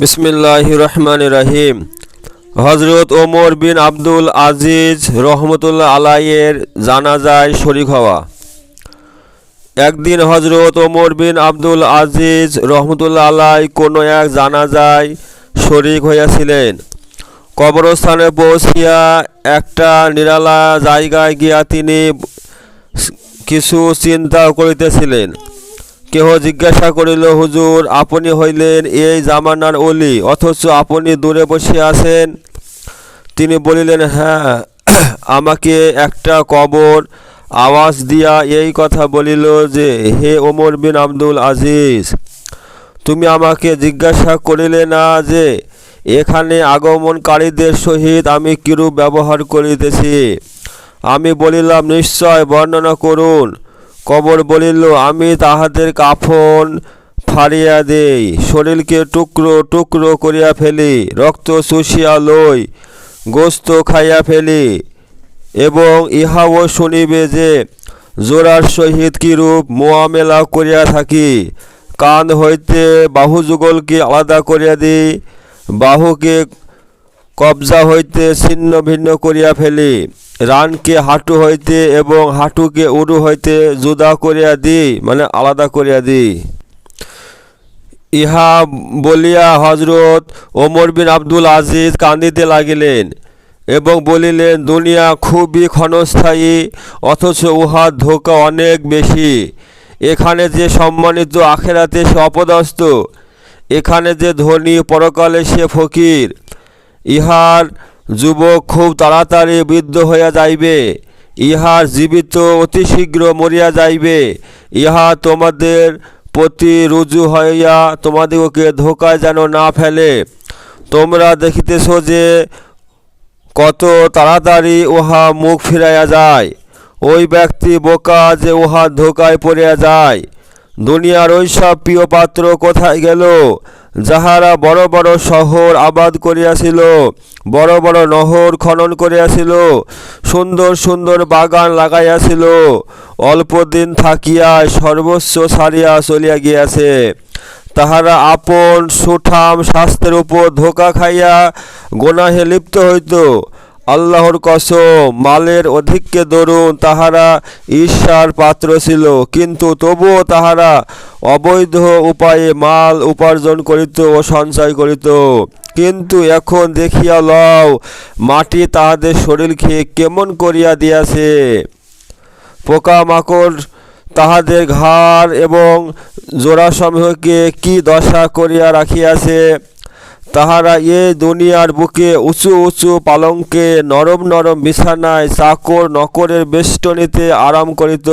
বিসমিল্লাহ রহমান রাহিম হজরত ওমর বিন আব্দুল আজিজ রহমতুল্লাহ আলাইয়ের জানাজায় শরিক হওয়া। একদিন হজরত ওমর বিন আব্দুল আজিজ রহমতুল্লাহ আলাই কোনো এক জানাজায় শরিক হইয়াছিলেন। কবরস্থানে পৌঁছিয়া একটা নিরালা জায়গায় গিয়া তিনি কিছু চিন্তা করিতেছিলেন। কেহ জিজ্ঞাসা করিল, হুজুর, আপনি হইলেন এই জামানার অলি, অথচ আপনি দূরে বসে আছেন? তিনি বলিলেন হ্যাঁ আমাকে একটা কবর আওয়াজ দিয়া এই কথা বলিল যে, হে ওমর বিন আব্দুল আজিজ, তুমি আমাকে জিজ্ঞাসা করিলে না যে, এখানে আগমনকারীদের সহিত আমি কিরূপ ব্যবহার করিতেছি? আমি বলিলাম, নিশ্চয় বর্ণনা করুন। কবর বলিল, আমি তাহাদের কাফন ফাড়িয়া দেই, শরীরকে টুকরো টুকরো করিয়া ফেলি, রক্ত শুষিয়া লই, গোস্ত খাইয়া ফেলি এবং ইহাও শুনিবে যে, জোড়ার সহিত কিরূপ মোয়ামেলা করিয়া থাকি, কান হইতে বাহু যুগলকে আলাদা করিয়া দিই, বাহুকে কবজা হইতে ছিন্ন ভিন্ন করিয়া ফেলি। রানকে হাঁটু হইতে এবং হাঁটুকে উরু হইতে জুদা করিয়া দিই মানে আলাদা করিয়া দিই। ইহা বলিয়া হজরত ওমর বিন আব্দুল আজিজ কান্দিতে লাগিলেন এবং বলিলেন, দুনিয়া খুবই ক্ষণস্থায়ী, অথচ উহার ধোকা অনেক বেশি। এখানে যে সম্মানিত আখেরাতে সে অপদস্থ, এখানে যে ধনী পরকালে সে ফকির। ইহার যুবক খুব তাড়াতাড়ি বৃদ্ধ হইয়া যাইবে। ইহার জীবিত অতি শীঘ্র মরিয়া যাইবে। ইহা তোমাদের প্রতি রুজু হইয়া তোমাদিগকে ধোকায় যেন না ফেলে। তোমরা দেখিতেছ যে কত তাড়াতাড়ি উহা মুখ ফিরাইয়া যায়। ওই ব্যক্তি বোকা যে উহা ধোকায় পড়িয়া যায়। দুনিয়ার ওইসব প্রিয় পাত্র কোথায় গেল? যাহারা বড় বড় শহর আবাদ করিয়াছিল, বড় বড় নহর খনন করিয়াছিল, সুন্দর সুন্দর বাগান লাগাইয়াছিল অল্প দিন থাকিয়া সর্বস্ব ছাড়িয়া চলিয়া গিয়াছে। তাহারা আপন সুঠাম স্বাস্থ্যের উপর ধোকা খাইয়া গোনাহে লিপ্ত হইত। আল্লাহর কসম, মালের অধিককে দরুন তাহারা ঈর্ষার পাত্র ছিল। কিন্তু তবুও তাহারা অবৈধ উপায়ে মাল উপার্জন করিত ও সঞ্চয় করিত। কিন্তু এখন দেখিয়া লও, মাটি তাহাদের শরীরকে কেমন করিয়া দিয়াছে। পোকামাকড় তাহাদের ঘাড় এবং জোড়াসমূহকে কি দশা করিয়া রাখিয়াছে? তাহারা এ দুনিয়ার বুকে উঁচু উঁচু পালঙ্কে নরম নরম বিছানায় চাকর নকরের বেষ্টনীতে আরাম করিত।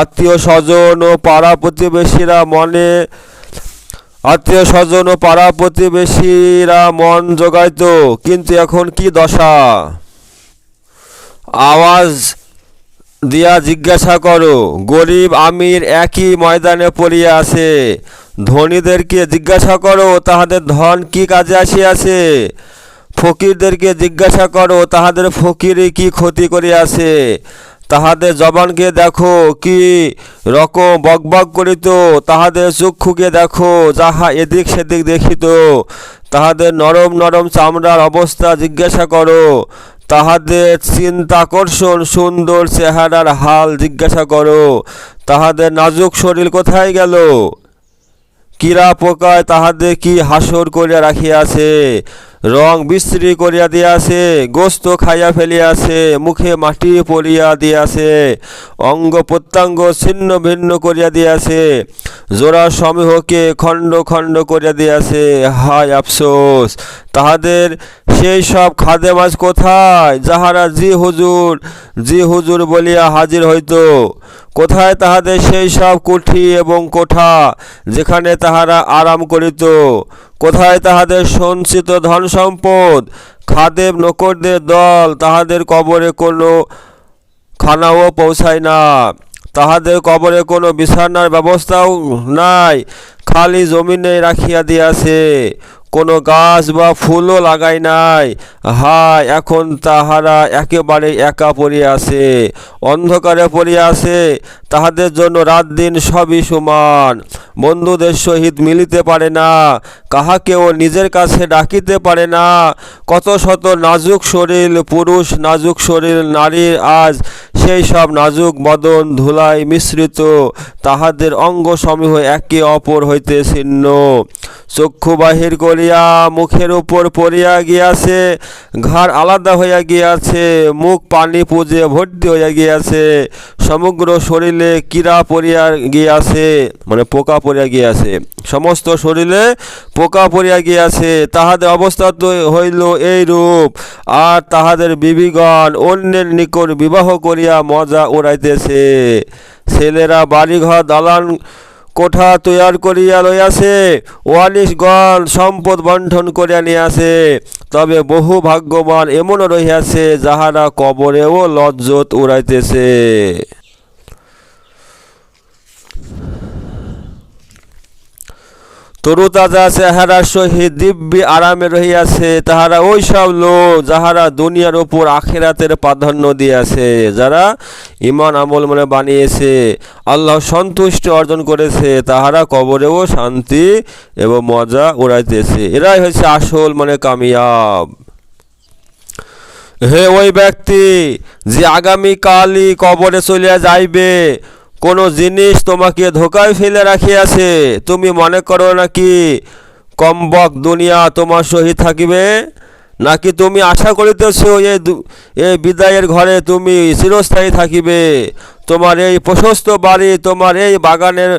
আত্মীয় স্বজন ও পাড়া প্রতিবেশীরা মনে, আত্মীয় স্বজন ও পাড়া প্রতিবেশীরা মন জোগাইত, কিন্তু এখন কি দশা? আওয়াজ দিয়া জিজ্ঞাসা করো, গরিব আমির একই ময়দানে পড়িয়া আছে ধনীদেরকে জিজ্ঞাসা করো, তাহাদের ধন কি কাজে আসিয়াছে? ফকিরদেরকে জিজ্ঞাসা করো, তাহাদের ফকিরে কি ক্ষতি করিয়াছে? তাহাদের জবানকে দেখো, কি রকম বকবক করিত। তাহাদের চক্ষুকে দেখো, যাহা এদিক সেদিক দেখিত। তাহাদের নরম নরম চামড়ার অবস্থা জিজ্ঞাসা করো। তাহাদের চিন্তাকর্ষণ সুন্দর চেহারার হাল জিজ্ঞাসা করো। তাহাদের নাজুক শরীর কোথায় গেল? কীরা পোকায় তাহাদের কি হাসর করিয়া রাখিয়াছে? রং বিশ্রী করিয়া দিয়াছে, গোস্ত খাইয়া ফেলিয়াছে, মুখে মাটি পড়িয়া দিয়াছে, অঙ্গ প্রত্যঙ্গ ছিন্ন ভিন্ন করিয়া দিয়াছে, জোড়া সমূহকে খণ্ড খণ্ড করিয়া দিয়াছে। হায় আফসোস, তাহাদের সেই সব খাদে মাছ কোথায়? যাহারা, জি হুজুর জি হুজুর বলিয়া হাজির হইত, কোথায় তাহাদের সেই সব কুঠি এবং কোঠা যেখানে তাহারা আরাম করিত? কোথায় তাহাদের সঞ্চিত ধন সম্পদ খাদেব নকরদের দল তাহাদের কবরে কোনো খানাও পৌঁছায় না। তাহাদের কবরে কোনো বিছানার ব্যবস্থাও নাই, খালি জমিনে রাখিয়া দিয়াছে। কোনো গাছ বা ফুলও লাগাই নাই। হায়, এখন তাহারা একেবারে একা পড়িয়াছে অন্ধকারে পড়িয়াছে তাহাদের জন্য রাত দিন সবই সমান। বন্ধুদের সহিত মিলিতে পারে না, কাহাকেও নিজের কাছে ডাকিতে পারে না। কত শত নাজুক শরীর, পুরুষ নাজুক শরীর, নারীর আজ সেই সব নাজুক বদন ধুলায় মিশ্রিত। তাহাদের অঙ্গ সমূহ একে অপর হইতে ছিন্ন। চক্ষু বাহির করিয়া মুখের উপর পড়িয়া গিয়াছে, ঘাড় আলাদা হইয়া গিয়াছে, মুখ পানি পুজে ভর্তি হইয়া গিয়াছে, সমগ্র শরীরে কীড়া পড়িয়া গিয়াছে মানে পোকা পড়িয়া গিয়াছে, সমস্ত শরীরে পোকা পড়িয়া গিয়াছে, তাহাদের অবস্থা তো হইল এই রূপ, আর তাহাদের বিবিগণ অন্যের নিকট বিবাহ করিয়া মজা উড়াইতেছে। ছেলেরা বাড়িঘর দালান কোঠা তৈয়ার করিয়া লইয়াছে ওয়ালিশগণ সম্পদ বন্টন করিয়া নিয়াছে। তবে বহু ভাগ্যবান এমনও রহিয়াছে, যাহারা কবরেও লজ্জত উড়াইতেছে। তরুতাজা চেহারার সহিত দিব্যি আরামে রহিয়াছে, তাহারা ওই সব লোক যাহারা দুনিয়ার উপর আখেরাতের প্রাধান্য দিয়াছে, যারা ইমান আমল মনে বানিয়েছে, আল্লাহ সন্তুষ্ট অর্জন করেছে, তাহারা কবরেও শান্তি এবং মজা উড়াইতেছে। এরাই হচ্ছে আসল মানে কামিয়াব। হে ওই ব্যক্তি যে আগামীকালই কবরে চলিয়া যাইবে কোনো জিনিস তোমাকে ধোকায় ফেলে রাখিয়াছে। তুমি মনে করো নাকি কম্বক দুনিয়া তোমার সহিত থাকিবে? নাকি তুমি আশা করিতেছ এই বিদায়ের ঘরে তুমি চিরস্থায়ী থাকিবে? তোমার এই প্রশস্ত বাড়ি, তোমার এই বাগানের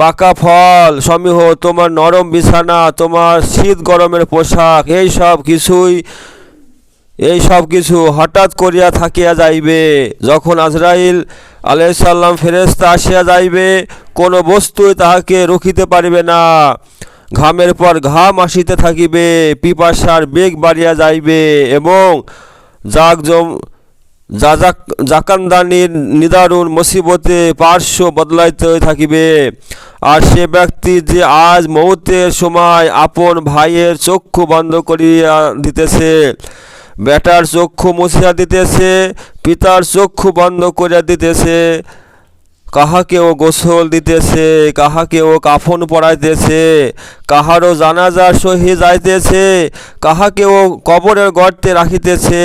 পাকা ফল সমূহ, তোমার নরম বিছানা, তোমার শীত গরমের পোশাক, এই সব কিছুই এই সব কিছু হঠাৎ করিয়া থাকিয়া যাইবে। যখন আজরাইল আলাইসাল্লাম ফেরেস্তা আসিয়া যাইবে, কোনো বস্তুই তাহাকে রুখিতে পারিবে না। ঘামের পর ঘাম আসিতে থাকিবে, পিপাসার বেগ বাড়িয়া যাইবে এবং জাগ জম যাজাক জাকান্দানির নিদারুণ মুসিবতে পার্শ্ব বদলাইতে থাকিবে। আর সে ব্যক্তি যে আজ মৌতের সময় আপন ভাইয়ের চক্ষু বন্ধ করিয়া দিতেছে বেটার চক্ষু মুছিয়া দিতেছে, পিতার চক্ষু বন্ধ করিয়া দিতেছে, কাহাকেও গোসল দিতেছে, কাহাকেও কাফন পরাইতেছে, কাহারও জানাজার সহি যাইতেছে, কাহাকেও কবরের গর্তে রাখিতেছে,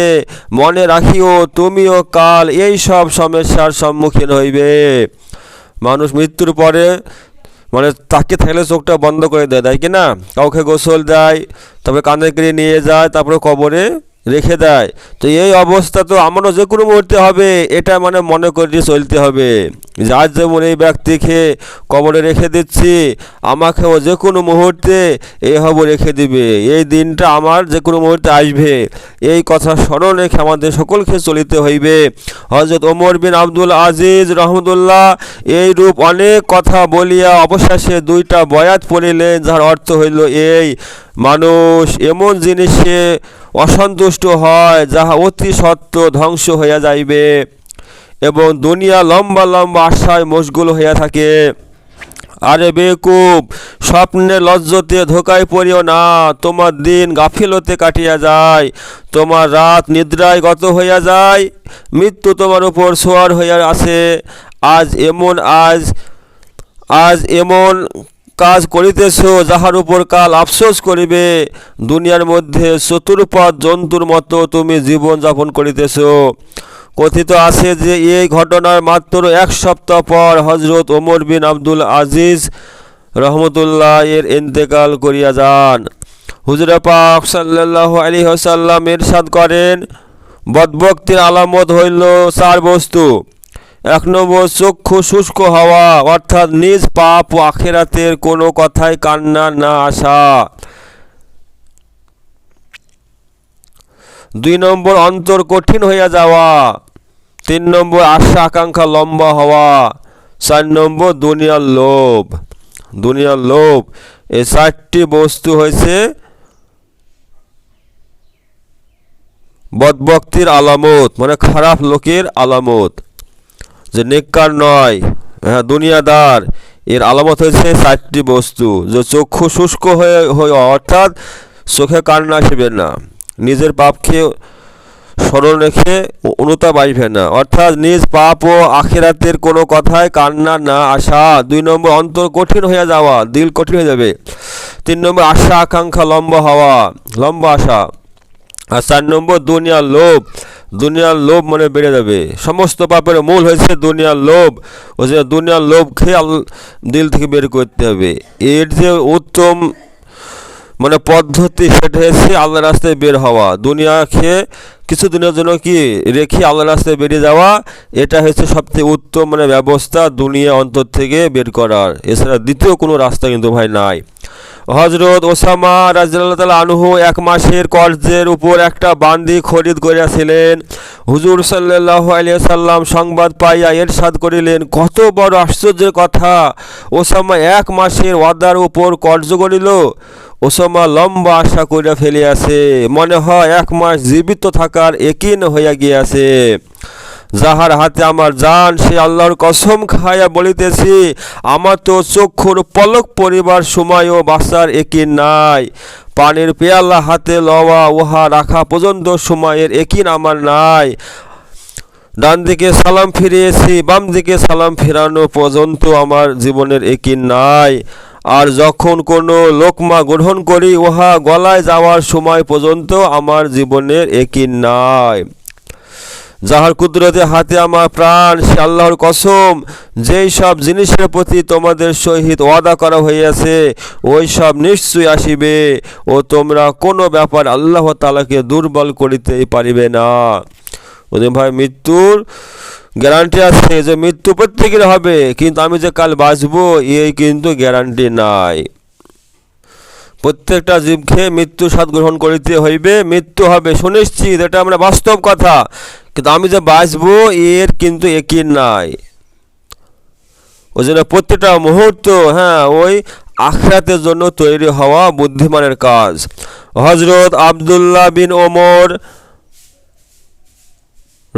মনে রাখিও তুমিও কাল এই সব সমস্যার সম্মুখীন হইবে। মানুষ মৃত্যুর পরে মানে তাকে থাকলে চোখটা বন্ধ করে দেয়, তাই কি না? কাউকে গোসল দেয়, তারপরে কাঁধে করে নিয়ে যায়, তারপরে কবরে রেখে দেয়। তো এই অবস্থা তো আমারও যে কোনো মুহূর্তে হবে, এটা মানে মনে করে চলতে হবে। যার যেমন এই ব্যক্তিকে কবরে রেখে দিচ্ছি, আমাকেও যে কোনো মুহূর্তে এই হব রেখে দিবে। এই দিনটা আমার যে কোনো মুহূর্তে আসবে। এই কথা স্মরণ রেখে আমাদের সকলকে চলিতে হইবে। হজরত ওমর বিন আব্দুল আজিজ রহমদুল্লাহ এই রূপ অনেক কথা বলিয়া অবশেষে দুইটা বয়াত পড়িলেন, যার অর্থ হইল এই, মানুষ এমন জিনিসে অসন্তুষ্ট হয়, যাহা অতি সত্য ধ্বংস হইয়া যাইবে এবং দুনিয়া লম্বা লম্বা আশায় মশগুল হইয়া থাকে। আরে বেকুব, স্বপ্নে লজ্জতে ধোকায় পড়িও না, তোমার দিন গাফিলতে কাটিয়া যায়, তোমার রাত নিদ্রায় গত হইয়া যায়, মৃত্যু তোমার উপর সোয়ার হইয়া আছে। আজ এমন, আজ আজ এমন কাজ করিতেছ, যাহার উপর কাল আফসোস করিবে, দুনিয়ার মধ্যে চতুর্পদ জন্তুর মতো তুমি জীবন যাপন করিতেছ। কথিত আছে যে, এই ঘটনার মাত্র এক সপ্তাহ পর হজরত ওমর বিন আব্দুল আজিজ রহমতুল্লাহ এর ইন্তেকাল করিয়া যান। হুজরা পাক সাল্লাহ আলী হাসাল্লাম এরশাদ করেন বদভক্তির আলামত হইল চার বস্তু। এক নম্বর, চক্ষু শুষ্ক হওয়া, অর্থাৎ নিজ পাপ ও আখেরাতের কোনো কথায় কান্না না আসা। দুই নম্বর, অন্তর কঠিন হইয়া যাওয়া। তিন নম্বর, আশা আকাঙ্ক্ষা লম্বা হওয়া। চার নম্বর, দুনিয়ার লোভ। দুনিয়ার লোভ। এই চারটি বস্তু হয়েছে বদভক্তির আলামত মানে খারাপ লোকের আলামত। যে নেককার নয় হ্যাঁ দুনিয়াদার। এর আলামত হয়েছে চারটি বস্তু, যে চক্ষু শুষ্ক হয়ে হয়ে অর্থাৎ চোখে কান্না আসবে না, নিজের পাপকে স্মরণ রেখে অনুতাপ আসবে না। অর্থাৎ নিজ পাপ ও আখেরাতের কোনো কথায় কান্না না আসা, দুই নম্বর অন্তর কঠিন হয়ে যাওয়া, দিল কঠিন হয়ে যাবে। তিন নম্বর আশা আকাঙ্ক্ষা লম্বা হওয়া, লম্বা আশা আর চার নম্বর, দুনিয়ার লোভ। দুনিয়ার লোভ মনে বেড়ে যাবে। সমস্ত পাপের মূল হয়েছে দুনিয়ার লোভ। ও যে দুনিয়ার লোভ খেয়ে দিল থেকে বের করতে হবে। এর যে উত্তম মানে পদ্ধতি সেটা হচ্ছে আল্লাহ রাস্তায় বের হওয়া। দুনিয়া খেয়ে কিছু দিনের জন্য কি রেখে আল্লাহ রাস্তায় বেরিয়ে যাওয়া? এটা হচ্ছে সবচেয়ে উত্তম মানে ব্যবস্থা দুনিয়া অন্তর থেকে বের করার। এছাড়া দ্বিতীয় কোনো রাস্তা কিন্তু ভাই নাই। হজরত ওসামা রাজিয়াল্লাহ আনহু এক মাসের কর্জের উপর একটা বান্দি খরিদ করিয়াছিলেন। হুজুর সাল্লাহ আলিয়া সাল্লাম সংবাদ পাইয়া এরশাদ করিলেন, কত বড় আশ্চর্যের কথা। ওসামা এক মাসের ওয়াদার উপর কর্জ করিল ওসামা লম্বা আশা করিয়া ফেলিয়াছে, মনে হয় এক মাস জীবিত থাকার একিন হইয়া গিয়াছে। যাহার হাতে আমার জান, সে আল্লাহর কসম খাইয়া বলিতেছি, আমার তো চক্ষুর পলক পরিবার সময় ও বাসার একিন নাই। পানির পেয়ালা হাতে লওয়া উহা রাখা পর্যন্ত সময়ের একিন আমার নাই। ডান দিকে সালাম ফিরিয়েছি বাম দিকে সালাম ফেরানো পর্যন্ত আমার জীবনের একিন নাই। আর যখন কোনো লোকমা গ্রহণ করি, উহা গলায় যাওয়ার সময় পর্যন্ত আমার জীবনের একই নাই। যাহার কুদরতে হাতে আমার প্রাণ, সে আল্লাহর কসম, যেই সব জিনিসের প্রতি তোমাদের সহিত ওয়াদা করা হইয়াছে, ওই সব নিশ্চয়ই আসিবে ও তোমরা কোনো ব্যাপার আল্লাহ তালাকে দুর্বল করিতেই পারিবে না। ওদের ভাই মৃত্যুর গ্যারান্টি আছে যে মৃত্যু প্রত্যেকের হবে, কিন্তু আমি যে কাল বাঁচবো, এই কিন্তু গ্যারান্টি নাই। প্রত্যেকটা জীবকে মৃত্যু স্বাদ গ্রহণ করিতে হইবে, মৃত্যু হবে সুনিশ্চিত, এটা আমরা বাস্তব কথা। কিন্তু আমি যে বাঁচবো, এর কিন্তু একই নাই। ওই জন্য প্রত্যেকটা মুহূর্ত হ্যাঁ ওই আখরাতের জন্য তৈরি হওয়া বুদ্ধিমানের কাজ। হজরত আবদুল্লাহ বিন ওমর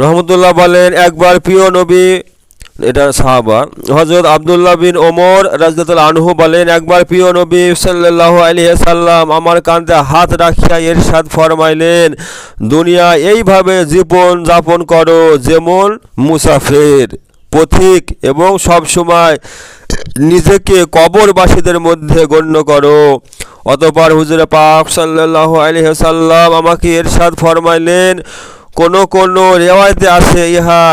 রহমতুল্লাহ বলেন, একবার প্রিয় নবী, এটা সাহাবা হজরত আবদুল্লাহ বিন ওমর রাজদাতুল আনহু বলেন, একবার প্রিয় নবী সাল্লাল্লাহু আলাইহি সাল্লাম আমার কাঁধে হাত রাখিয়া এরশাদ ফরমাইলেন, দুনিয়া এইভাবে জীবন যাপন করো যেমন মুসাফির, পথিক এবং সব সময় নিজেকে কবরবাসীদের মধ্যে গণ্য করো। অতপর হুজুরে পাক সাল্লাল্লাহু আলাইহি সাল্লাম আমাকে এরশাদ ফরমাইলেন কোন কোন রেওয়ায়তে আছে, ইহা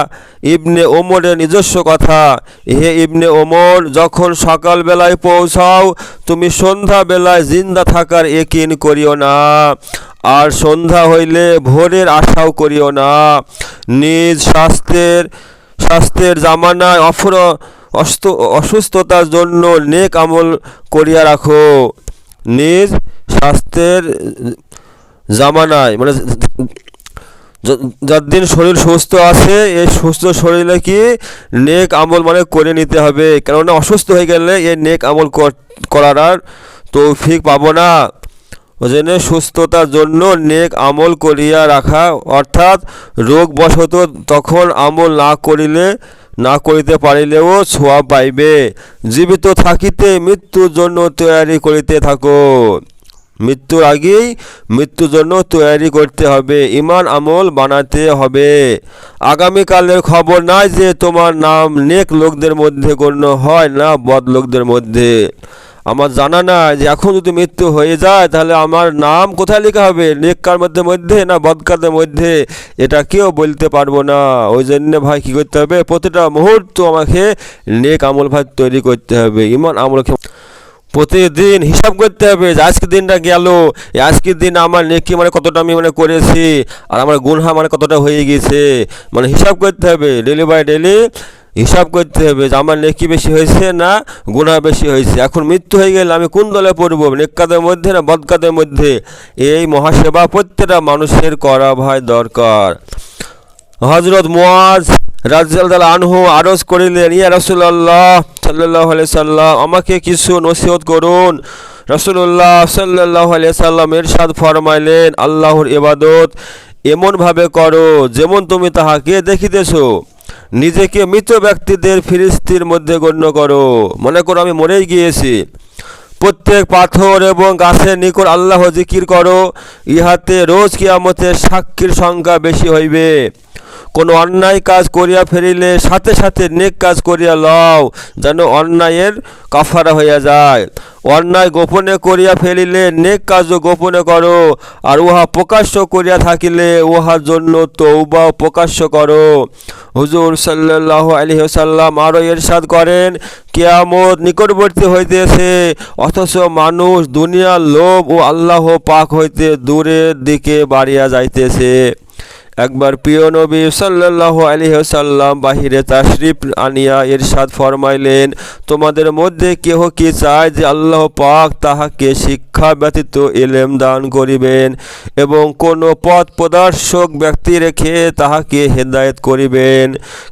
ইবনে ওমরের নিজস্ব কথা। হে ইবনে ওমর, যখন সকালবেলায় পৌঁছাও, তুমি সন্ধ্যা বেলায় জিন্দা থাকার একিন করিও না, আর সন্ধ্যা হইলে ভোরের আশাও করিও না। নিজ স্বাস্থ্যের স্বাস্থ্যের জামানায় অফর অসুস্থতার জন্য নেক আমল করিয়া রাখো। নিজ স্বাস্থ্যের জামানায় মানে যতদিন শরীর সুস্থ আছে, এই সুস্থ শরীরে কি নেক আমল মানে করে নিতে হবে। কেননা অসুস্থ হয়ে গেলে এই নেক আমল করার আর তৌফিক পাবো না। জন্য সুস্থতার জন্য নেক আমল করিয়া রাখা, অর্থাৎ রোগ রোগবশত তখন আমল না করিলে, না করিতে পারিলেও ছোঁয়া পাইবে। জীবিত থাকিতে, মৃত্যুর জন্য তৈয়ারি করিতে থাকো। মৃত্যুর আগেই মৃত্যুর জন্য তৈরি করতে হবে, ইমান আমল বানাতে হবে। আগামীকালের খবর নাই যে তোমার নাম নেক লোকদের মধ্যে গণ্য হয় না বদ লোকদের মধ্যে। আমার জানা না যে এখন যদি মৃত্যু হয়ে যায়, তাহলে আমার নাম কোথায় লেখা হবে? নেককার মধ্যে মধ্যে না বদকারদের মধ্যে? এটা কেউ বলতে পারব না। ওই জন্য ভাই কী করতে হবে? প্রতিটা মুহূর্ত আমাকে নেক আমল ভাই তৈরি করতে হবে, ইমান আমলকে প্রতিদিন হিসাব করতে হবে যে আজকের দিনটা গেল আজকের দিন আমার নেকি মানে কতটা আমি মানে করেছি, আর আমার গুনহা মানে কতটা হয়ে গেছে। মানে হিসাব করতে হবে ডেলি বাই ডেলি হিসাব করতে হবে যে আমার নেকি বেশি হয়েছে না গুণা বেশি হয়েছে। এখন মৃত্যু হয়ে গেলে আমি কোন দলে পড়ব? নেককাদের মধ্যে না বদকাদের মধ্যে? এই মহাসেবা প্রত্যেকটা মানুষের করা ভাই দরকার। হজরত মুয়াজ রাজিয়াল আনহু আরজ করিলেন, ইয়া রাসূলুল্লাহ আলাইহি সাল্লাম, আমাকে কিছু নসিহত করুন। রসুল্লাহ আলাইহি সাল্লাম ইরশাদ ফরমাইলেন, আল্লাহর ইবাদত এমনভাবে করো যেমন তুমি তাহাকে দেখিতেছ। নিজেকে মৃত ব্যক্তিদের ফিরিস্তির মধ্যে গণ্য করো। মনে করো আমি মরেই গিয়েছি। প্রত্যেক পাথর এবং গাছের নিকট আল্লাহ জিকির করো, ইহাতে রোজ কিয়ামতের সাক্ষীর সংখ্যা বেশি হইবে। কোনো অন্যায় কাজ করিয়া ফেরিলে সাথে সাথে নেক কাজ করিয়া লও, যেন অন্যায়ের কাফারা হইয়া যায়। অন্যায় গোপনে করিয়া ফেলিলে নেক কাজও গোপনে করো, আর উহা প্রকাশ্য করিয়া থাকিলে উহার জন্য তৌবা প্রকাশ্য করো। হুজুর সাল্লাহ আলহিসাল্লাম আরও এরশাদ করেন, কেয়ামত নিকটবর্তী হইতেছে, অথচ মানুষ দুনিয়ার লোভ ও আল্লাহ পাক হইতে দূরের দিকে বাড়িয়া যাইতেছে। একবার প্রিয় নবী সাল্লাহ আলহিহসাল্লাম বাহিরে তাশরিফ আনিয়া ইরশাদ ফরমাইলেন, তোমাদের মধ্যে কেহ কি চায় যে আল্লাহ পাক তাহাকে শিক্ষা ব্যতীত এলেম দান করিবেন এবং কোনো পথ প্রদর্শক ব্যক্তি রেখে তাহাকে হেদায়েত করিবেন?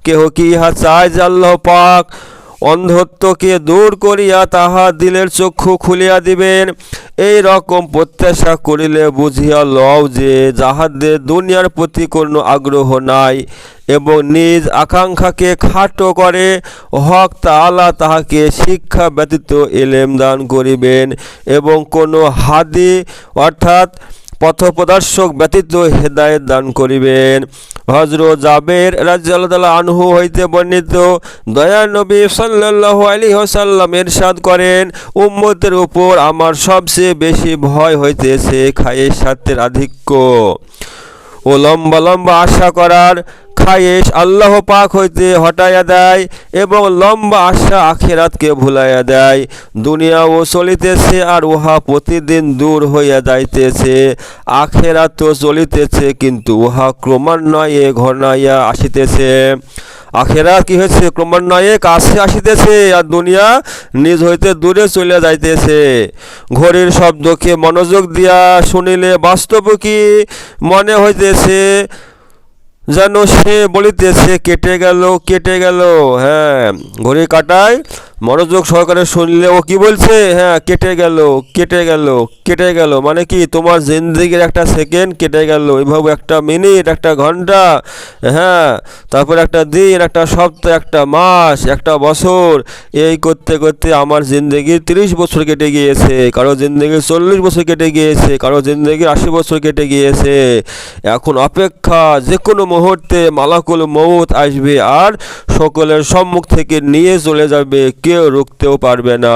কেহ কি ইহা চায় যে আল্লাহ পাক অন্ধত্বকে দূর করিয়া তাহা দিলের চক্ষু খুলিয়া দিবেন। এই রকম প্রত্যাশা করিলে বুঝিয়া লও যে যাহাদের দুনিয়ার প্রতি কোনো আগ্রহ নাই এবং নিজ আকাঙ্ক্ষাকে খাটো করে, হক তাআলা তাহাকে শিক্ষা ব্যতীত এলেম দান করিবেন এবং কোনো হাদি অর্থাৎ পথপ্রদর্শক ব্যতীত হেদায়েত দান করিবেন। হজরত জাবের রাজ্লাহ আনহু হইতে বর্ণিত, দয়া নবী সাল্লাহ আলী হোসাল্লাম এরশাদ করেন, উম্মতের উপর আমার সবচেয়ে বেশি ভয় হইতেছে খায়ের সাথের আধিক্য। ও লম্বা লম্বা আশা করার খায়েশ আল্লাহ পাক হইতে হটাইয়া দেয় এবং লম্বা আশা আখেরাতকে ভুলাইয়া দেয়। দুনিয়া ও চলিতেছে আর উহা প্রতিদিন দূর হইয়া যাইতেছে। আখেরাত তো চলিতেছে, কিন্তু উহা ক্রমান্বয়ে ঘনাইয়া আসিতেছে। আখেরাত কি হয়েছে? ক্রমান্বয়ে কাছে আসিতেছে আর দুনিয়া নিজ হইতে দূরে চলে যাইতেছে। ঘড়ির শব্দকে মনোযোগ দিয়া শুনিলে বাস্তব কি মনে হইতেছে? যেন সে বলিতেছে, কেটে গেল কেটে গেল। হ্যাঁ ঘড়ি কাটায় মনোযোগ সহকারে শুনলে ও কি বলছে? হ্যাঁ কেটে গেল কেটে গেল কেটে গেল। মানে কি, তোমার জিন্দগির একটা সেকেন্ড কেটে গেল। এভাবে একটা মিনিট একটা ঘণ্টা হ্যাঁ তারপর একটা দিন, একটা সপ্তাহ, একটা মাস, একটা বছর। এই করতে করতে আমার জিন্দগির তিরিশ বছর কেটে গিয়েছে, কারও জিন্দগির চল্লিশ বছর কেটে গিয়েছে, কারও জিন্দগির আশি বছর কেটে গিয়েছে। এখন অপেক্ষা যে কোনো মুহূর্তে মালাকুল মৌত আসবে আর সকলের সম্মুখ থেকে নিয়ে চলে যাবে। কেউ রুখতেও পারবে না।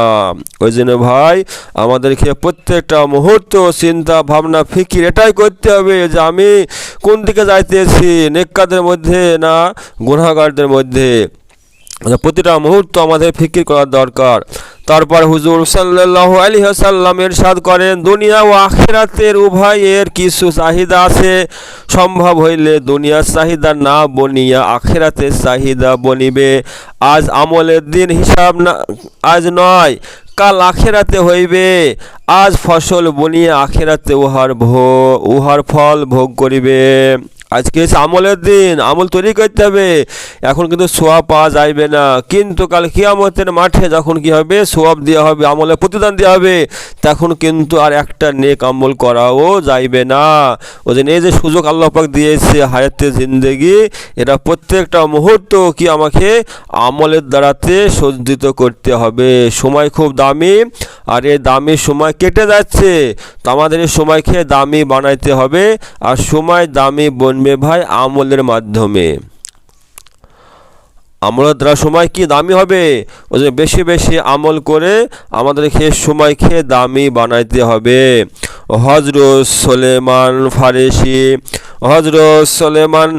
ওই জন্য ভাই, আমাদেরকে প্রত্যেকটা মুহূর্ত, চিন্তা, ভাবনা, ফিকির এটাই করতে হবে যে আমি কোন দিকে যাইতেছি নেককাদের মধ্যে না গুণাগারদের মধ্যে। প্রতিটা মুহূর্ত আমাদের ফিকির করার দরকার। তারপর হুজুর সাল্লাহ আলী সাল্লামের সাদ করেন, দুনিয়া ও আখেরাতের উভয়ের কিছু চাহিদা আছে। সম্ভব হইলে দুনিয়ার চাহিদা না বনিয়া আখেরাতের চাহিদা বনিবে। আজ আমলের দিন হিসাব না, আজ নয়, কাল আখেরাতে হইবে। আজ ফসল বনিয়া আখেরাতে উহার ভো উহার ফল ভোগ করিবে। আজকে হচ্ছে আমলের দিন, আমল তৈরি করতে হবে। এখন কিন্তু সোয়াব পাওয়া যাইবে না। কিন্তু কাল কিয়ামতের মাঠে যখন কি হবে, সোয়াব দেওয়া হবে, আমলে প্রতিদান দেওয়া হবে, তখন কিন্তু আর একটা নেক আমল করাও যাইবে না। ওই জন্য এই যে সুযোগ আল্লাহ দিয়েছে হায়াতে জিন্দেগি, এটা প্রত্যেকটা মুহূর্ত কি আমাকে আমলের দ্বারাতে সজ্জিত করতে হবে। সময় খুব দামি, আর এই দামি সময় কেটে যাচ্ছে। তো আমাদের এই সময়কে দামি বানাইতে হবে, আর সময় দামি বনবে ভাই আমলের মাধ্যমে। দেওয়ার সময় কি দামি হবে? ওই জন্য বেশি বেশি আমল করে আমাদের খেয়ে সময় খেয়ে দামি বানাইতে হবে। হজরত সোলেমান ফারেসি হজরত সোলেমান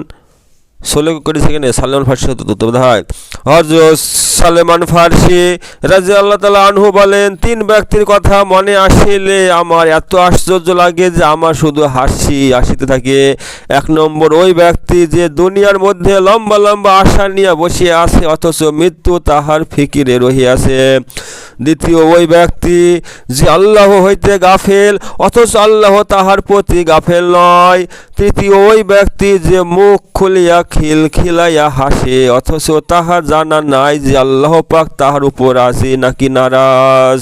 সোলে করেছে কেন সালমান ফার্সি তো বোধ হয়। হজরত সালেমান ফার্সি রাজি আল্লাহ তালা আনহু বলেন, তিন ব্যক্তির কথা মনে আসিলে আমার এত আশ্চর্য লাগে যে আমার শুধু হাসি আসিতে থাকে। এক নম্বর, ওই ব্যক্তি যে দুনিয়ার মধ্যে লম্বা লম্বা আশা নিয়ে বসিয়ে আছে, অথচ মৃত্যু তাহার ফিকিরে রহিয়াছে। দ্বিতীয়, ওই ব্যক্তি যে আল্লাহ হইতে গাফেল, অথচ আল্লাহ তাহার প্রতি গাফেল নয়। তৃতীয়, ওই ব্যক্তি যে মুখ খুলিয়া খিল খিলাইয়া হাসে, অথচ তাহার জানা নাই যে আল্লাহ পাক তাহার উপর আছে নাকি নারাজ।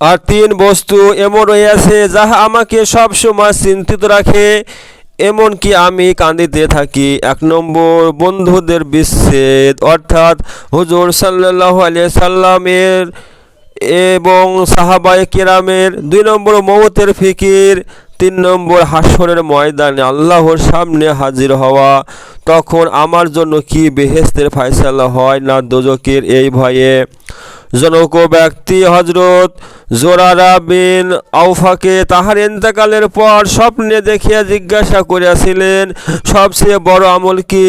আর তিন বস্তু এমন রয়েছে যাহা আমাকে সব সময় চিন্তিত রাখে, এমনকি আমি কান্দিতে থাকি। এক নম্বর, বন্ধুদের বিচ্ছেদ, অর্থাৎ হুজুর সাল্লাহ আলিয়া সাল্লামের এবং সাহাবায়ে কেরামের। দুই নম্বর, মৌতের ফিকির তিন নম্বর হাসরের ময়দানে আল্লাহর সামনে হাজির হওয়া, তখন আমার জন্য কি বেহেস্তের ফায়সালা হয় না দোজকের এই ভয়ে? জনক ব্যক্তি হজরত জোরারা বিন আউফাকে তাহার ইন্তেকালের পর স্বপ্নে দেখিয়া জিজ্ঞাসা করিয়াছিলেন, সবচেয়ে বড় আমল কি?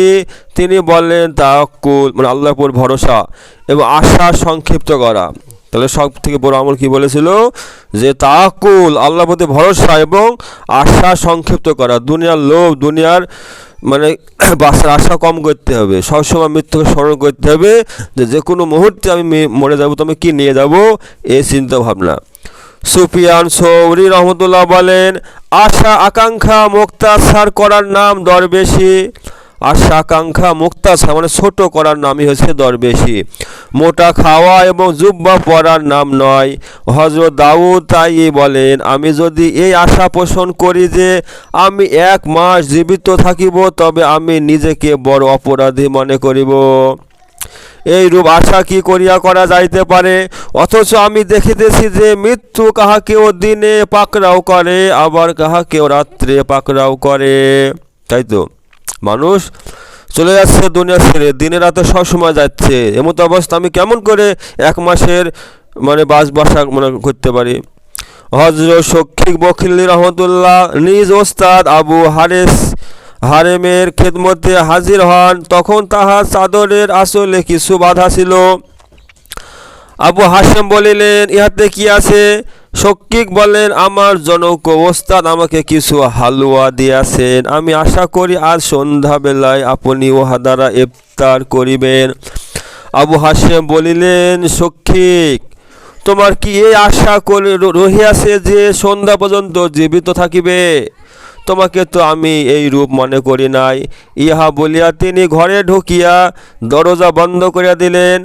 তিনি বললেন তাকুল মানে আল্লাহর উপর ভরসা এবং আশা সংক্ষিপ্ত করা। তাহলে সব থেকে বড় আমল কি বলেছিল? যে তাকুল আল্লাহ প্রতি ভরসা এবং আশা সংক্ষিপ্ত করা। দুনিয়ার লোভ, দুনিয়ার মানে বাসার আশা কম করতে হবে। সবসময় মৃত্যুকে স্মরণ করতে হবে যে যে কোনো মুহূর্তে আমি মরে যাব, তো আমি কী নিয়ে যাব? এই চিন্তা ভাবনা সুফিয়ান সৌরি রহমতুল্লাহ বলেন, আশা, আকাঙ্ক্ষা মুক্তাসার করার নাম দরবেশি। আশা আকাঙ্ক্ষা মুক্তাসার মানে ছোট করার নামই হচ্ছে দরবেশি। মোটা খাওয়া এবং জুব্বা পরার নাম নয়। হজরত দাউদ তাই বলেন, আমি যদি এই আশা পোষণ করি যে আমি এক মাস জীবিত থাকিব, তবে আমি নিজেকে বড় অপরাধী মনে করিব। এই রূপ আশা কি করিয়া করা যাইতে পারে? অথচ আমি দেখিতেছি যে মৃত্যু কাহাকেও দিনে পাকড়াও করে, আবার কাহাকেও রাত্রে পাকড়াও করে। তাই তো? মানুষ চলে যাচ্ছে দুনিয়া ছেড়ে, দিনে রাতে সব সময় যাচ্ছে। এমতো অবস্থা আমি কেমন করে এক মাসের মানে বাস বাসা মানে করতে পারি? হজরত শক্ষিক বখিল্লি রহমতুল্লাহ নিজ ওস্তাদ আবু হারেস হারেমের খেদমতে হাজির হন। তখন তাহার চাদরের আসলে কিছু বাধা ছিল। আবু হাসেম বলিলেন, ইহাতে কি আছে? শক্তিক বলেন, আমার জনক ওস্তাদ আমাকে কিছু হালুয়া দিয়াছেন। আমি আশা করি আজ সন্ধ্যাবেলায় আপনি উহা দ্বারা ইফতার করিবেন। আবু হাসেম বলিলেন শক্ষিক তোমার কি এই আশা করে রহিয়াছে যে সন্ধ্যা পর্যন্ত জীবিত থাকিবে? তোমাকে তো আমি এই রূপ মনে করি নাই। ইহা বলিয়া তিনি ঘরে ঢুকিয়া দরজা বন্ধ করিয়া দিলেন।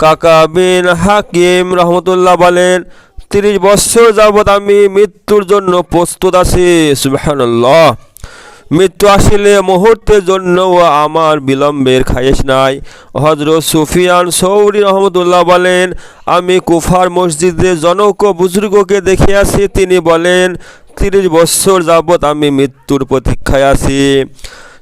কাকা বিন হাকিম রহমতুল্লাহ বলেন তিরিশ বছর যাবৎ আমি মৃত্যুর জন্য প্রস্তুত আছি, সুবহানাল্লাহ। মৃত্যু আসিলে মুহূর্তের জন্য আমার বিলম্বের খায়েশ নাই। হজরত সুফিয়ান সৌরি রহমতুল্লাহ বলেন, আমি কুফার মসজিদে জনক বুজুর্গকে দেখিয়াছি, তিনি বলেন, তিরিশ বছর যাবৎ আমি মৃত্যুর প্রতীক্ষায় আছি।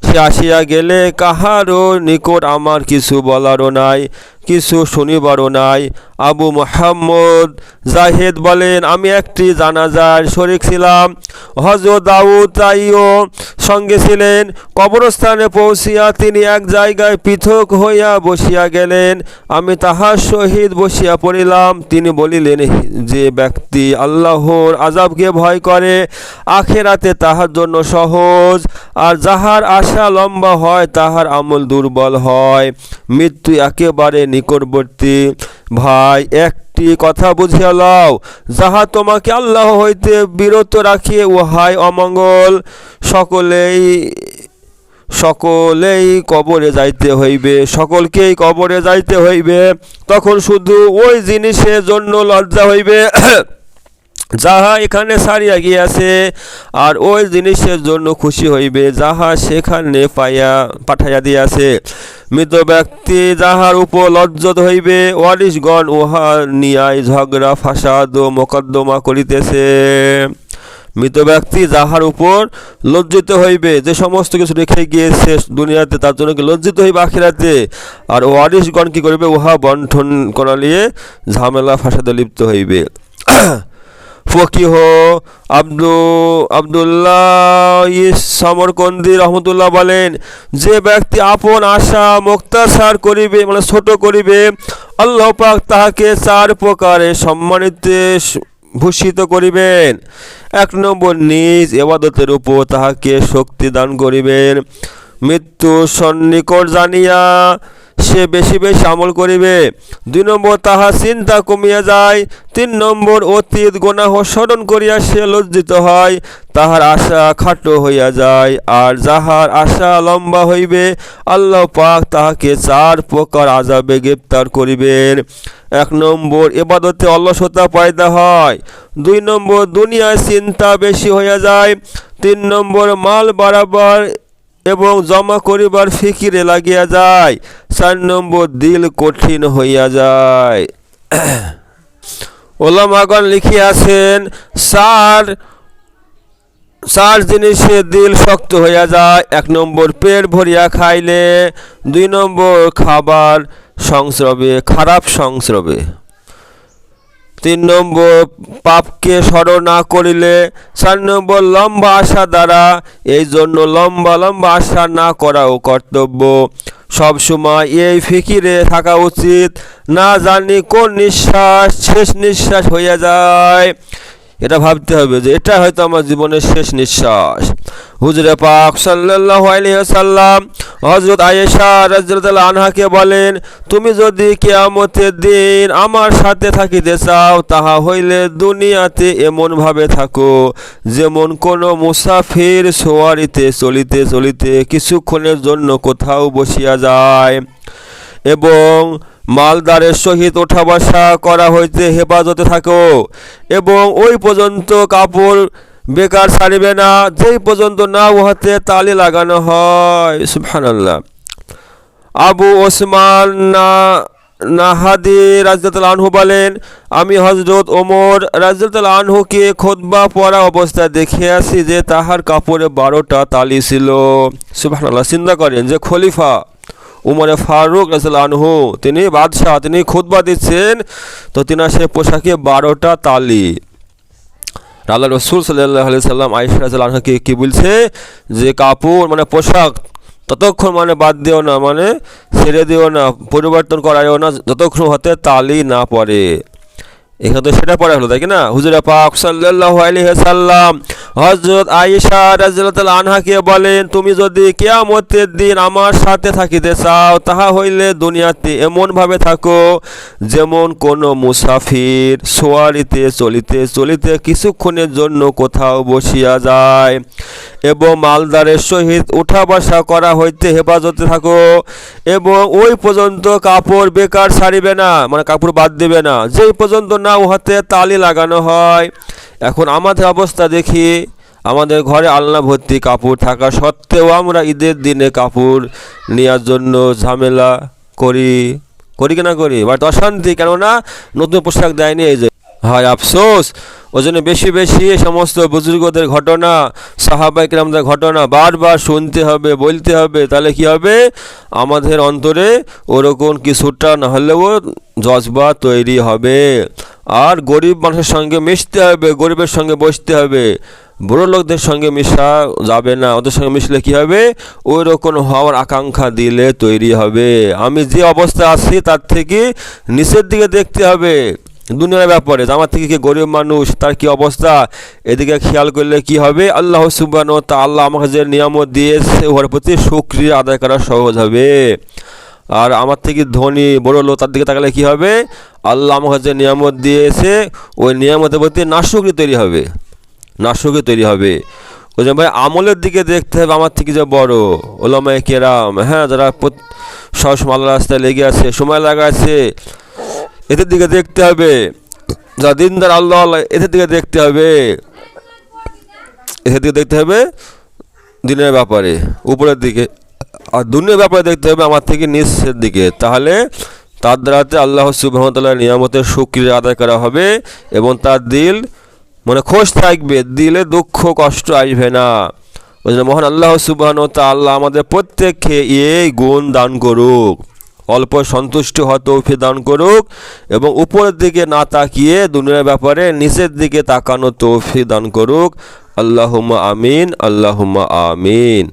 সে আসিয়া গেলে কাহারও নিকট আমার কিছু বলারও নাই। কিছু শুনিবারও নাই। আবু মোহাম্মদ জাহেদ বলেন, আমি একটি জানাজার শরিক ছিলাম। হজরত দাউদ তাইও সঙ্গে ছিলেন। কবরস্থানে পৌঁছিয়া তিনি এক জায়গায় পৃথক হইয়া বসিয়া গেলেন। আমি তাহার সহিত বসিয়া পড়িলাম। তিনি বলিলেন, যে ব্যক্তি আল্লাহর আজাবকে ভয় করে, আখেরাতে তাহার জন্য সহজ। আর যাহার আশা লম্বা হয়, তাহার আমল দুর্বল হয়। মৃত্যু একেবারে নিকটবর্তী ভাই, একটি কথা বুঝিয়া লও। যাহা তোমাকে আল্লাহ হইতে বিরত রাখিয়ে, উহাই অমঙ্গল। সকলেই সকলেই কবরে যাইতে হইবে। সকলকেই কবরে যাইতে হইবে। তখন শুধু ওই জিনিসের জন্য লজ্জা হইবে। যাহা এখানে সারিয়া গিয়াছে, আর ওই জিনিসের জন্য খুশি হইবে যাহা সেখানে পাইয়া, পাঠাইয়া দিয়াছে। মৃত ব্যক্তি যাহার উপর লজ্জত হইবে, ওয়ারিশগণ উহা নিয়ায় ঝগড়া, ফাসাদ ও মোকদ্দমা করিতেছে। মৃত ব্যক্তি যাহার উপর লজ্জিত হইবে, যে সমস্ত কিছু রেখে গিয়েছে দুনিয়াতে, তার জন্য কি লজ্জিত হইবে আখিরাতে? আর ওয়ারিশগণ কি করিবে, উহা বন্ঠন করা নিয়ে ঝামেলা, ফাসাদে লিপ্ত হইবে। ফকিহ আব্দু, আবদুল্লাহ সমরকন্দি রহমতুল্লাহ বলেন, যে ব্যক্তি আপন আশা মুক্তাসার করিবে মানে ছোট করিবে, আল্লাহ পাক তাহাকে চার প্রকারে সম্মানিত ভূষিত করিবেন। এক নম্বর, নিজ এবাদতের উপর তাহাকে শক্তি দান করিবেন। মৃত্যু সন্নিকট জানিয়া সে বেশি বেশি আমল করিবে। দুই নম্বর তাহার চিন্তা কমিয়া যায়। তিন নম্বর, অতীত গুনাহ স্মরণ করিয়া সে লজ্জিত হয়। তাহার আশা খাটো হইয়া যায়। আর যাহার আশা লম্বা হইবে, আল্লাহ পাক তাহাকে চার প্রকার আজাবে গ্রেপ্তার করিবেন। এক নম্বর এবাদতে অলসতা পয়দা হয়। দুই নম্বর, দুনিয়ায় চিন্তা বেশি হইয়া যায়। তিন নম্বর, মাল বাড়াবার এবং জমা করিবার ফিকিরে লাগিয়া যায়। চার নম্বর, দিল কঠিন হইয়া যায়। ওলামাগণ লিখিয়াছেন, চার চার জিনিসে দিল শক্ত হইয়া যায়। এক নম্বর, পেট ভরিয়া খাইলে। দুই নম্বর, খাবার সংস্রবে, খারাপ সংস্রবে। তিন নম্বর, পাপকে স্মরণ না করিলে চার নম্বর, লম্বা আশা দ্বারা এই জন্য লম্বা লম্বা আশা না করাও কর্তব্য। সব সময় এই ফিকিরে থাকা উচিত। না জানি কোন নিঃশ্বাস, শেষ নিঃশ্বাস হইয়া যায়। এটা ভাবতে হবে যে এটা হয়তো আমার জীবনের শেষ নিঃশ্বাস। হুজরে পাক আলহিহাল্লাম হজরত আয়েশা রাজ্লাহ আনহাকে বলেন, তুমি যদি কেয়ামতের দিন আমার সাথে থাকিতে চাও, তাহা হইলে দুনিয়াতে এমনভাবে থাকো, যেমন কোনো মুসাফির সোয়ারিতে চলিতে চলিতে কিছুক্ষণের জন্য কোথাও বসিয়া যায় এবং মালদারের সহিত ওঠা বসা করা হইতে হেফাজতে থাকো এবং ওই পর্যন্ত কাপড় বেকার ছাড়িবে না, যেই পর্যন্ত না উহাতে তালি লাগানো হয়। সুবহানাল্লাহ। আবু ওসমান না, নাহাদি রাজদাল আনহু বলেন, আমি হজরত ওমর রাজদাল আনহুকে খোদবা পড়া অবস্থায় দেখে আসি যে তাহার কাপড়ে বারোটা তালি ছিল। সুবহানাল্লাহ, চিন্তা করেন যে খলিফা উমরে ফারুক রাজাল আনহু, তিনি বাদশাহ, তিনি খুদবা দিচ্ছেন। তো তিনি সে পোশাকে বারোটা তালি। আল্লাহ রসুল সাল্লাহ সাল্লাম আইসা রাজাল আনহাকে কি বলছে? যে কাপড় মানে পোশাক, ততক্ষণ মানে বাদ দিও না মানে ছেড়ে দিও না, পরিবর্তন করাইও না, যতক্ষণ হতে তালি না পড়ে। এখানে তো সেটা পড়া হলো, তাই কি না? হুজুরা পাক সাল্লাল্লাহু আলাইহি সাল্লাম হযরত আয়েশা রাদিয়াল্লাহু আনহাকে বলেন, তুমি যদি কিয়ামতের দিন আমার সাথে থাকিতে চাও, তাহা হইলে দুনিয়াতে এমন ভাবে থাকো যেমন কোন মুসাফির সোয়ারিতে চলিতে চলিতে কিছুক্ষণের জন্য কোথাও বসিয়া যায়। এবং মালদারের সহিত উঠা বসা করা হইতে হেফাজতে থাকো। এবং ওই পর্যন্ত কাপড় বেকার ছাড়িবে না মানে কাপড় বাদ দিবে না। যেই পর্যন্ত না উহাতে তালি লাগানো হয়। এখন আমাদের অবস্থা দেখি, আমাদের ঘরে আলনা ভর্তি কাপড় থাকা সত্ত্বেও আমরা ঈদের দিনে কাপড় নেওয়ার জন্য ঝামেলা করি করি কিনা করি? বাট অশান্তি, কেননা নতুন পোশাক দেয়নি এই যে। হয় আফসোস। ওই জন্য বেশি বেশি সমস্ত বুজুর্গদের ঘটনা সাহাবাইক রামদের ঘটনা বারবার শুনতে হবে, বলতে হবে। তাহলে কি হবে? আমাদের অন্তরে ওরকম কিছুটা না হলেও জজবা তৈরি হবে। আর গরিব মানুষের সঙ্গে মিশতে হবে, গরিবের সঙ্গে বসতে হবে। বড় লোকদের সঙ্গে মিশা যাবে না, ওদের সঙ্গে মিশলে কি হবে? ওই রকম হওয়ার আকাঙ্ক্ষা দিলে তৈরি হবে। আমি যে অবস্থা আছি তার থেকে নিচের দিকে দেখতে হবে। দুনিয়ার ব্যাপারে আমার থেকে কি গরিব মানুষ, তার কি অবস্থা? এদিকে খেয়াল করলে কি হবে? আল্লাহ সুবান তা আল্লাহ আমাকে যে নিয়ামত দিয়েছে, ওর প্রতি সুক্রিয়া আদায় করা সহজ হবে। আর আমার থেকে ধনী বড় লোক, তার দিকে তাকালে কি হবে? আল্লাহ আমাকে যে নিয়ামত দিয়েছে, ওই নিয়ামতের প্রতি নাশুকরি তৈরি হবে। নাশুকরি তৈরি হবে। ওই ভাই, আমলের দিকে দেখতে হবে, আমার থেকে যে বড়। ওলামায় কেরাম হ্যাঁ যারা সবসময় আল্লাহ রাস্তায় লেগে আছে, সময় লাগাচ্ছে। এদের দিকে দেখতে হবে। যা দিনদার, আল্লাহ আল্লাহ, এদের দিকে দেখতে হবে। এদের দিকে দেখতে হবে দিনের ব্যাপারে। উপরের দিকে, আর দুনিয়ার ব্যাপারে দেখতে হবে আমার থেকে নিচের দিকে। তাহলে তার দ্বারাতে আল্লাহ সুবাহতাল্লাহ নিয়ামতের সুক্রিয়া আদায় করা হবে এবং তার দিল মানে খোশ থাকবে। দিলে দুঃখ, কষ্ট আসবে না। ওই জন্য মহান আল্লাহ সুবাহন আল্লাহ আমাদের প্রত্যেককে এই গুণ দান করুক। অল্প সন্তুষ্ট হওয়া তৌফি দান করুক এবং উপরের দিকে না তাকিয়ে দুনিয়ার ব্যাপারে নিচের দিকে তাকানো তৌফি দান করুক। আল্লাহুম্মা আমিন আল্লাহুম্মা আমিন।